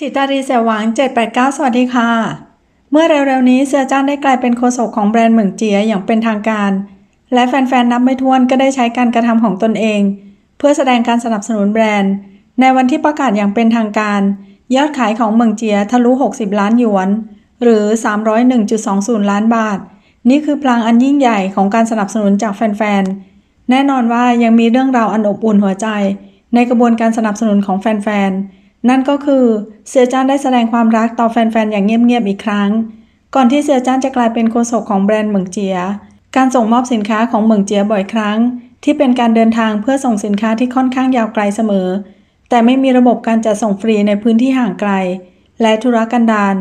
ถิตารีเสี่ยวหวาง789 สวัสดีค่ะ เมื่อเร็วๆนี้เสือจ้านได้กลายเป็นโฆษกของแบรนด์เหมืองเจียอย่างเป็นทางการ และแฟนๆนับไม่ถ้วนก็ได้ใช้การกระทำของตนเอง เพื่อแสดงการสนับสนุนแบรนด์ ในวันที่ประกาศอย่างเป็นทางการ ยอดขายของเหมืองเจียทะลุ 60 ล้านหยวน หรือ 301.20 ล้านบาท นี่คือพลังอันยิ่งใหญ่ของการสนับสนุนจากแฟนๆแน่นอนว่ายังมีเรื่องราวอันอบอุ่นหัวใจ ในกระบวนการสนับสนุนของแฟนๆ นั่นก็คือเสือจ้านได้แสดงความรักต่อแฟนๆ อย่างเงียบๆ อีกครั้ง ก่อนที่เสือจ้านจะกลายเป็นโฆษกของแบรนด์เหมืองเจีย การส่งมอบสินค้าของเหมืองเจียบ่อยครั้ง ที่เป็นการเดินทางเพื่อส่งสินค้าที่ค่อนข้างยาวไกลเสมอ แต่ไม่มีระบบการจัดส่งฟรีในพื้นที่ห่างไกล และธุรกันดาร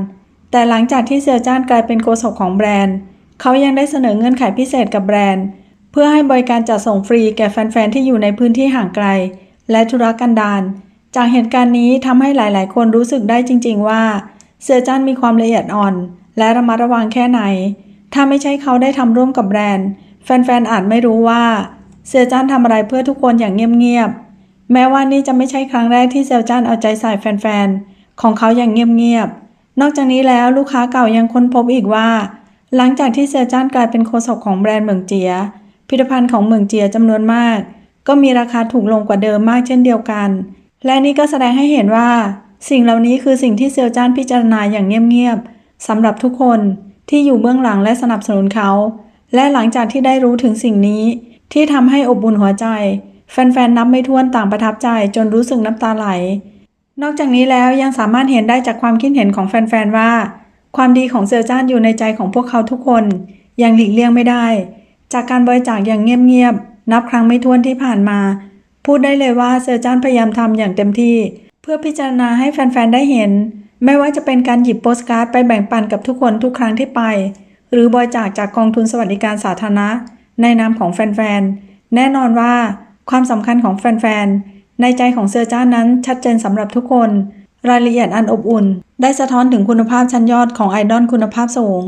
แต่หลังจากที่เซียวจ้านกลายเป็นโฆษกของแบรนด์ เขายังได้เสนอเงื่อนไขพิเศษกับแบรนด์ เพื่อให้บริการจัดส่งฟรีแก่แฟนๆที่อยู่ในพื้นที่ห่างไกล และธุรกันดาร จากเหตุการณ์นี้ทำให้หลาย ๆ คนรู้สึกได้จริง ๆ ว่าเซียวจ้านมีความละเอียดอ่อน และระมัดระวังแค่ไหน ถ้าไม่ใช่เขาได้ทำร่วมกับแบรนด์ แฟน ๆ อาจไม่รู้ว่าเซียวจ้านทำอะไรเพื่อทุกคนอย่างเงียบ ๆ แม้ว่านี่จะไม่ใช่ครั้งแรกที่เซียวจ้านเอาใจใส่แฟน ๆ ของเขาอย่างเงียบ ๆ นอกจากนี้แล้วลูกค้าเก่ายังค้นพบอีกว่า หลังจากที่เซียวจ้านกลายเป็นโฆษกของแบรนด์เหมืองเจียผลิตภัณฑ์ของเหมืองเจียจำนวนมาก ก็มีราคาถูกลงกว่าเดิมมากเช่นเดียวกัน และนี่ก็แสดงให้เห็นว่า สิ่งเหล่านี้คือสิ่งที่เซียวจ้านพิจารณาอย่างเงียบๆสำหรับทุกคนที่อยู่เบื้องหลังและสนับสนุนเขา และหลังจากที่ได้รู้ถึงสิ่งนี้ ที่ทำให้อบอุ่นหัวใจ แฟนๆนับไม่ถ้วนต่างประทับใจจนรู้สึกน้ำตาไหล นอกจากนี้แล้วยังสามารถเห็นได้จากความคิดเห็นของแฟนๆว่า ความดีของเซียวจ้านอยู่ในใจของพวกเขาทุกคนยังหลีกเลี่ยงไม่ได้ จากการบริจาคอย่างเงียบๆนับครั้งไม่ถ้วนที่ผ่านมา พูดได้เลยว่าเซียวจ้านพยายามทำอย่างเต็มที่ เพื่อพิจารณาให้แฟนๆ ได้เห็น ไม่ว่าจะเป็นการหยิบโปสการ์ดไปแบ่งปันกับทุกคนทุกครั้งที่ไป หรือบริจาคจากกองทุนสวัสดิการสาธารณะ ในนามของแฟนๆ แน่นอนว่าความสำคัญของแฟนๆ ในใจของเซียวจ้านนั้นชัดเจนสำหรับทุกคน รายละเอียดอันอบอุ่น ได้สะท้อนถึงคุณภาพชั้นยอดของไอดอลคุณภาพสูง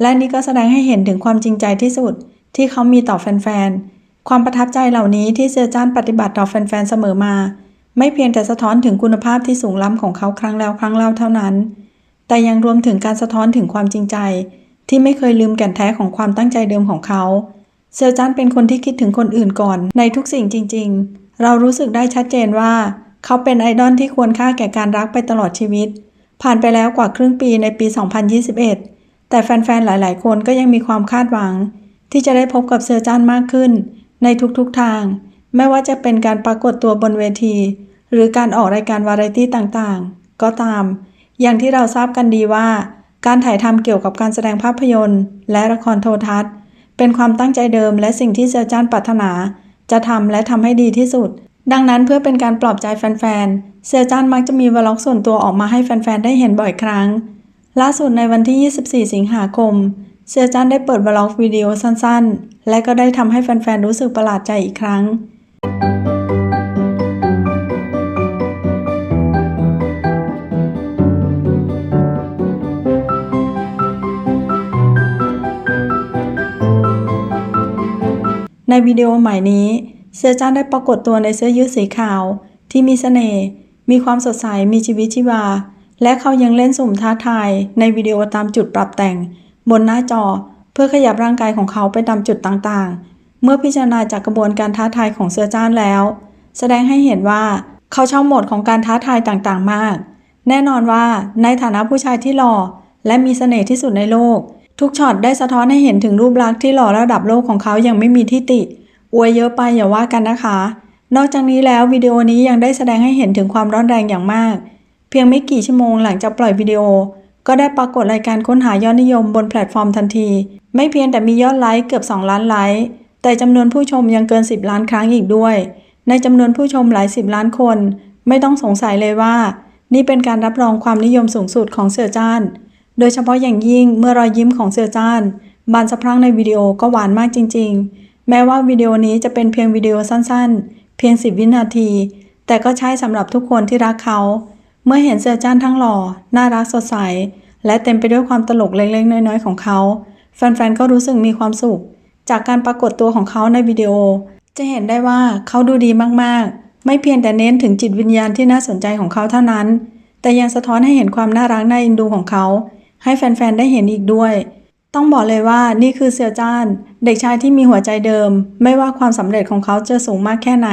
และนี่ก็แสดงให้เห็นถึงความจริงใจที่สุด ที่เขามีต่อแฟนๆ ความประทับใจเหล่านี้ที่เซียวจ้านปฏิบัติต่อแฟนๆเสมอมา ไม่เพียงแต่สะท้อนถึงคุณภาพที่สูงล้ำของเขาครั้งแล้วครั้งเล่าเท่านั้น แต่ยังรวมถึงการสะท้อนถึงความจริงใจ ที่ไม่เคยลืมแก่นแท้ของความตั้งใจเดิมของเขา เซียวจ้านเป็นคนที่คิดถึงคนอื่นก่อน ในทุกสิ่งจริง ๆ เรารู้สึกได้ชัดเจนว่า เขาเป็นไอดอลที่ควรค่าแก่การรักไปตลอดชีวิต ผ่านไปแล้วกว่าครึ่งปีในปี 2021 แต่แฟนๆหลาย ๆ คนก็ยังมีความคาดหวัง ที่จะได้พบกับเซียวจ้านมากขึ้น ในทุกๆทาง ไม่ว่าจะเป็นการปรากฏตัวบนเวที หรือการออกรายการวาไรตี้ต่างๆ ก็ตาม อย่างที่เราทราบกันดีว่า การถ่ายทำเกี่ยวกับการแสดงภาพยนตร์ และละครโทรทัศน์ เป็นความตั้งใจเดิมและสิ่งที่เซียวจ้านปรารถนา จะทำและทำให้ดีที่สุด ดังนั้นเพื่อเป็นการปลอบใจแฟนๆ เซียวจ้านมักจะมีวล็อกส่วนตัวออกมาให้แฟนๆ ได้เห็นบ่อยครั้ง ล่าสุดในวันที่ 24 สิงหาคม เซียจ้านได้เปิดวล็อกวิดีโอสั้นๆ และก็ได้ทำให้แฟนๆ รู้สึกประหลาดใจอีกครั้ง ในวิดีโอใหม่นี้เซียจ้านได้ปรากฏตัวในเสื้อยืดสีขาว ที่มีเสน่ห์ มีความสดใส มีชีวิตชีวา และเขายังเล่นสุ่มท้าทายในวิดีโอตามจุดปรับแต่ง บนหน้าจอ เพื่อขยับร่างกายของเขาไปตามจุดต่างๆ เมื่อพิจารณาจากกระบวนการท้าทายของเสือจ้านแล้ว แสดงให้เห็นว่าเขาชอบโหมดของการท้าทายต่างๆมาก แน่นอนว่าในฐานะผู้ชายที่หล่อและมีเสน่ห์ที่สุดในโลก ทุกช็อตได้สะท้อนให้เห็นถึงรูปลักษณ์ที่หล่อระดับโลกของเขาอย่างไม่มีที่ติ อวยเยอะไปอย่าว่ากันนะคะ นอกจากนี้แล้ววิดีโอนี้ยังได้แสดงให้เห็นถึงความร้อนแรงอย่างมาก เพียงไม่กี่ชั่วโมงหลังจากปล่อยวิดีโอ ก็ได้ปรากฏรายการค้นหายอดนิยมบนแพลตฟอร์มทันที ไม่เพียงแต่มียอดไลค์เกือบ 2 ล้านไลค์ แต่จำนวนผู้ชมยังเกิน 10 ล้านครั้งอีกด้วย ในจำนวนผู้ชมหลายสิบล้านคน ไม่ต้องสงสัยเลยว่า นี่เป็นการรับรองความนิยมสูงสุดของเสือจ้าน โดยเฉพาะอย่างยิ่งเมื่อรอยยิ้มของเสือจ้าน บานสะพรั่งในวิดีโอก็หวานมากจริง ๆ แม้ว่าวิดีโอนี้จะเป็นเพียงวิดีโอสั้นๆ เพียง 10 วินาที แต่ก็ใช่สำหรับทุกคนที่รักเขา เมื่อเห็นเสือจ้านทั้งหล่อ น่ารักสดใส และเต็มไปด้วยความตลกเล็กๆ น้อยๆ ของเขา แฟนๆ ก็รู้สึกมีความสุข จากการปรากฏตัวของเขาในวิดีโอ จะเห็นได้ว่าเขาดูดีมากๆ ไม่เพียงแต่เน้นถึงจิตวิญญาณที่น่าสนใจของเขาเท่านั้น แต่ยังสะท้อนให้เห็นความน่ารักน่าเอ็นดูของเขา ให้แฟนๆ ได้เห็นอีกด้วย ต้องบอกเลยว่านี่คือเซียวจ้าน เด็กชายที่มีหัวใจเดิม ไม่ว่าความสำเร็จของเขาจะสูงมากแค่ไหน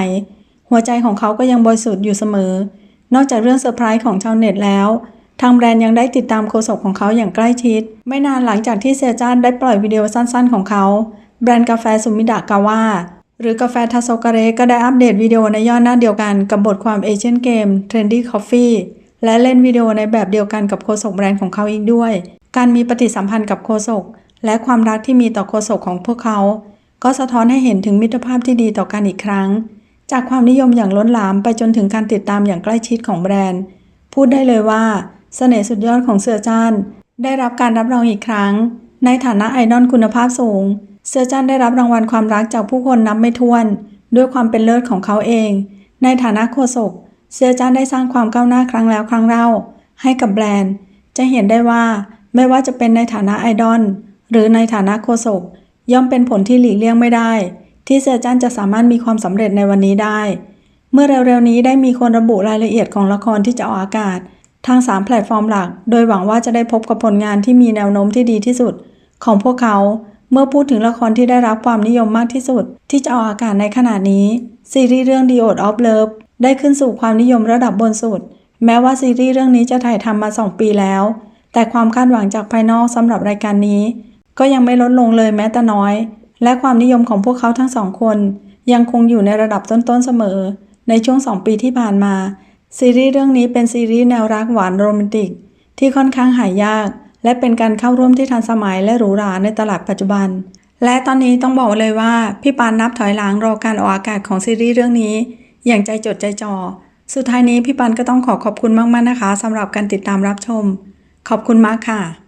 หัวใจของเขาก็ยังบริสุทธิ์อยู่เสมอ นอกจากเรื่องเซอร์ไพรส์ของชาวเน็ตแล้ว ทางแบรนด์ยังได้ติดตามโฆษกของเขาอย่างใกล้ชิด ไม่นานหลังจากที่เซียจ้านได้ปล่อยวิดีโอสั้นๆของเขา แบรนด์กาแฟสุมิดะกาวาหรือกาแฟทาโซกาเรก็ได้อัปเดตวิดีโอในย่อหน้าเดียวกันกับบทความเอเชียนเกม Trendy Coffee และเล่นวิดีโอในแบบเดียวกันกับโฆษกแบรนด์ของเขาอีกด้วย การมีปฏิสัมพันธ์กับโฆษกและความรักที่มีต่อโฆษกของพวกเขา ก็สะท้อนให้เห็นถึงมิตรภาพที่ดีต่อกันอีกครั้ง จากความนิยมอย่างล้นหลามไปจนถึงการติดตามอย่างใกล้ชิดของแบรนด์ พูดได้เลยว่าเสน่ห์สุดยอดของเสือจ้าน ได้รับการรับรองอีกครั้ง ในฐานะไอดอลคุณภาพสูง เสือจ้านได้รับรางวัลความรักจากผู้คนนับไม่ถ้วน ด้วยความเป็นเลิศของเขาเอง ในฐานะโฆษกเสือจ้านได้สร้างความก้าวหน้าครั้งแล้วครั้งเล่า ให้กับแบรนด์ จะเห็นได้ว่าไม่ว่าจะเป็นในฐานะไอดอลหรือในฐานะโฆษกย่อมเป็นผลที่หลีกเลี่ยงไม่ได้ ที่เสือจ้านจะสามารถมีความสำเร็จในวันนี้ได้ เมื่อเร็วๆนี้ได้มีคนระบุรายละเอียดของละครที่จะออกอากาศ ทาง 3 แพลตฟอร์มหลัก โดยหวังว่าจะได้พบกับผลงานที่มีแนวโน้มที่ดีที่สุด ของพวกเขา เมื่อพูดถึงละครที่ได้รับความนิยมมากที่สุด ที่จะออกอากาศในขณะนี้ซีรีส์เรื่อง The Oath of Love ได้ขึ้นสู่ความนิยมระดับบนสุด แม้ว่าซีรีส์เรื่องนี้จะถ่ายทำมา 2 ปีแล้ว แต่ความคาดหวังจากภายนอกสำหรับรายการนี้ ก็ยังไม่ลดลงเลยแม้แต่น้อย และความนิยมของพวกเขาทั้งสองคน ยังคงอยู่ในระดับต้นๆเสมอ ในช่วง2ปีที่ผ่านมา ซีรีส์เรื่องนี้เป็นซีรีส์แนวรักหวานโรแมนติก ที่ค่อนข้างหายาก และเป็นการเข้าร่วมที่ทันสมัยและหรูหราในตลาดปัจจุบัน และตอนนี้ต้องบอกเลยว่า พี่ปานนับถอยหลังรอการออกอากาศของซีรีส์เรื่องนี้ อย่างใจจดใจจ่อสุดท้ายนี้พี่ปานก็ต้องขอขอบคุณมากๆนะคะสำหรับการติดตามรับชม ขอบคุณมากค่ะ